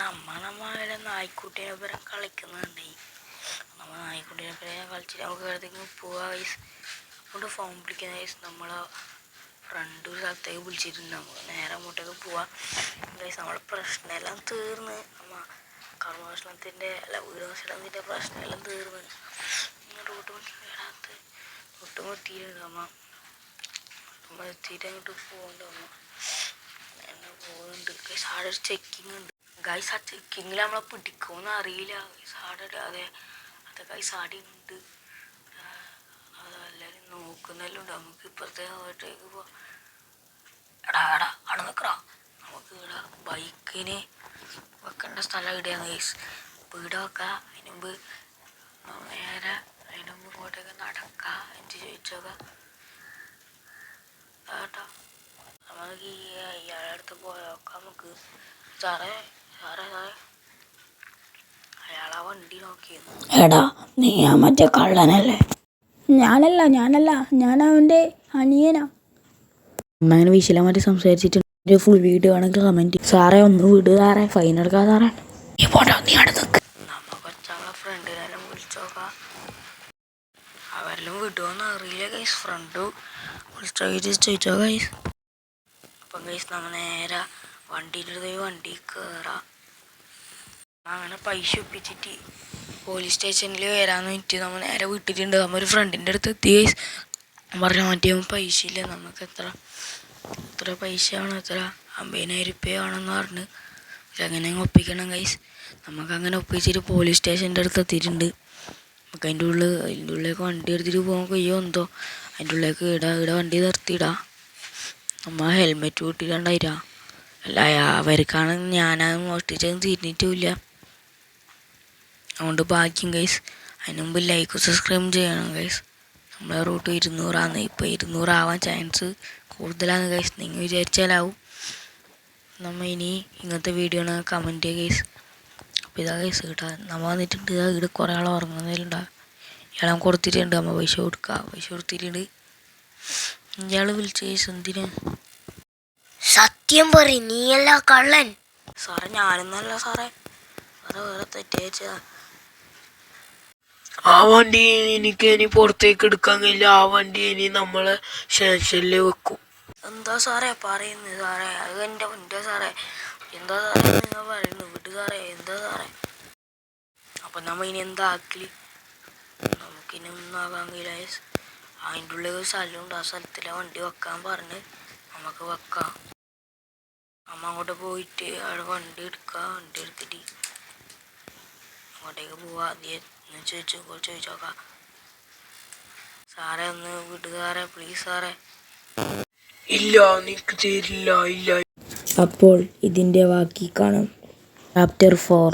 നമ്മ നമ്മളെ നായ്ക്കുട്ടീനെ പേരെ കളിക്കുന്നുണ്ട്. നമ്മ നായ്ക്കുട്ടീനെ പേരെ കളിച്ചിട്ട് നമുക്ക് വേറെന്തെങ്കിലും പോവാ വയസ്സ് അങ്ങോട്ട് ഫോം വിളിക്കുന്ന വയസ്സ് നമ്മളെ ഫ്രണ്ട് ഒരു സ്ഥലത്തേക്ക് വിളിച്ചിട്ടുണ്ട്. നമുക്ക് നേരെ അങ്ങോട്ടേക്ക് പോവാം. വയസ്സ് നമ്മളെ പ്രശ്നമെല്ലാം തീർന്ന്. നമ്മ കർമ്മഭക്ഷണത്തിന്റെ അല്ല വീട് ഭക്ഷണത്തിന്റെ പ്രശ്നമെല്ലാം തീർന്ന്. റൂട്ട് മുട്ടിടാത്ത ഒട്ടും മുട്ടിയിട്ടുണ്ട് അമ്മ. നമ്മൾ എത്തിയിട്ട് അങ്ങോട്ട് പോകുന്നുണ്ട് അമ്മ. പോകുന്നുണ്ട് ആടെ ഒരു ചെക്കിങ് ഉണ്ട്. ഗൈസ് ആ ചെക്കിങ്ങിൽ നമ്മളെ പിടിക്കുമെന്ന് അറിയില്ല. ഗൈസ് ആടെ അതെ അതെ ഗൈസ് ആടി ഉണ്ട് ആ, അതെല്ലാവരും നോക്കുന്നെല്ലാം ഉണ്ട്. നമുക്ക് ഇപ്പുറത്തെ വീട്ടിലേക്ക് പോവാം. എടാ എടാ അവിടെ നിൽക്കടാ നമുക്ക് ഇവിടെ ബൈക്കിന് വെക്കേണ്ട സ്ഥലം ഇവിടെയാണ് ഗൈസ് വീട് വെക്കാം. അതിന് മുമ്പ് നേരെ അതിന് മുമ്പ് ഇങ്ങോട്ടേക്ക് നടക്കാം. എന്ന് ചോദിച്ചോക്കാം ഏട്ടാ നമുക്ക് ഈ അയാളടുത്ത് പോയോക്കാം നമുക്ക്. സാറേ എടാ നീ ആ മറ്റേ കള്ളനല്ലേ? ഞാനല്ല ഞാനല്ല. ഞാൻ അവന്റെ അനിയനാ. അങ്ങനെ വിശലമായിട്ട് സംസാരിച്ചിട്ടുണ്ട് ഫുൾ വീഡിയോ ആണെങ്കിൽ കമന്റ് സാറേ ഒന്ന് വിട് സാറേ. ഫൈൻ എടുക്കാം സാറേ. നീ പോട്ടോ നീ അവിടെ നിൽക്ക് ഫ്രണ്ടിനെല്ലാം വിളിച്ചോക്കാം അവരെല്ലാം വിടുമോന്ന് അറിയില്ല ഗൈസ് ഫ്രണ്ട് വിളിച്ചോ ചോദിച്ചോ ഗൈസ് അപ്പം ഗൈസ് നമ്മൾ നേരെ വണ്ടിയിലെടുത്ത് വണ്ടി കയറാം അങ്ങനെ പൈസ ഒപ്പിച്ചിട്ട് പോലീസ് സ്റ്റേഷനിൽ വരാന്ന് വെച്ചിട്ട് നമ്മൾ നേരെ വിട്ടിട്ടുണ്ട് നമ്മൾ ഒരു ഫ്രണ്ടിന്റെ അടുത്ത് എത്തി പറഞ്ഞ മറ്റേ പൈസ ഇല്ല? നമുക്ക് എത്ര? എത്ര പൈസ ആണ് എത്ര? അമ്പതിനായിരം റുപ്യ ആണെന്ന് പറഞ്ഞ്. എങ്ങനെ ഒപ്പിക്കണം ഗൈസ് നമുക്ക് അങ്ങനെ ഒപ്പിച്ചിട്ട് പോലീസ് സ്റ്റേഷന്റെ അടുത്ത് എത്തിയിട്ടുണ്ട്. നമുക്ക് അതിന്റെ ഉള്ളിൽ അതിന്റെ ഉള്ളിലേക്ക് വണ്ടി എടുത്തിട്ട് പോകാൻ കഴിയോ എന്തോ? അതിന്റെ ഉള്ളിലേക്ക് ഇടാ ഇവിടെ വണ്ടി നിർത്തിയിടാ. നമ്മൾ ഹെൽമെറ്റ് കൂട്ടിയിട്ടുണ്ടായിരാ അല്ല അവർക്കാണ് ഞാനത് മോഷ്ടിച്ചത് തിരിഞ്ഞിട്ടുമില്ല അതുകൊണ്ട് ഭാഗ്യം ഗൈസ് അതിന് മുമ്പ് ലൈക്ക് സബ്സ്ക്രൈബ് ചെയ്യണം ഗൈസ് നമ്മളെ റൂട്ട് ഇരുന്നൂറാണ് ഇപ്പോൾ ഇരുന്നൂറാവാൻ ചാൻസ് കൂടുതലാണ് ഗൈസ് നിങ്ങൾ വിചാരിച്ചാലാവും. നമ്മൾ ഇനി ഇങ്ങനത്തെ വീഡിയോ ആണ് കമന്റ് ചെയ്യുക ഗൈസ് അപ്പോൾ ഇതാ ഗൈസ് കേട്ടോ നമ്മൾ വന്നിട്ടുണ്ട്. ഇതാ ഇവിടെ കുറേ ആൾ ഉറങ്ങുന്നതിലുണ്ടാവും ഇയാളെ കൊടുത്തിട്ടുണ്ട്. അമ്മ പൈസ കൊടുക്കുക പൈസ കൊടുത്തിട്ടുണ്ട്. ഇയാൾ വിളിച്ച ഗൈസ് എന്തിന്? സത്യം പറ നീയല്ല കള്ളൻ. സാറേ ഞാനൊന്നല്ല സാറേ. അത് വേറെ തെറ്റേച്ചതാ ആ വണ്ടി എനിക്ക് ഇനി പുറത്തേക്ക് എടുക്കാൻ കഴിയില്ല. ആ വണ്ടി ഇനി നമ്മളെ സ്റ്റേഷനിൽ വെക്കും. എന്താ സാറേ പറയുന്നത് സാറേ? അത് എന്റെ എന്റെ സാറേ. എന്താ സാറേ നിങ്ങൾ പറയുന്നു? വിട്ട് സാറേ. എന്താ സാറേ? അപ്പം നമ്മ ഇനി എന്താ ആക്കി നമുക്കിനി ഒന്നും ആകാൻ കഴിയില്ല. അതിന്റെ ഉള്ളിൽ ഒരു സ്ഥലമുണ്ട്. ആ സ്ഥലത്തിലെ വണ്ടി വെക്കാൻ പറഞ്ഞ് നമുക്ക് വെക്കാം. അമ്മ അങ്ങോട്ട് പോയിട്ട് അവിടെ വണ്ടി എടുക്കുക വണ്ടി എടുത്തിട്ട് അങ്ങോട്ടേക്ക് പോവാ? നീ ചോദിച്ചു ചോദിച്ചോക്കാം സാറേ ഒന്ന് സാറേ പ്ലീസ് സാറേ. ഇല്ല നിനക്ക് തരില്ല ഇല്ല. അപ്പോൾ ഇതിന്റെ ബാക്കി കാണാം. Chapter four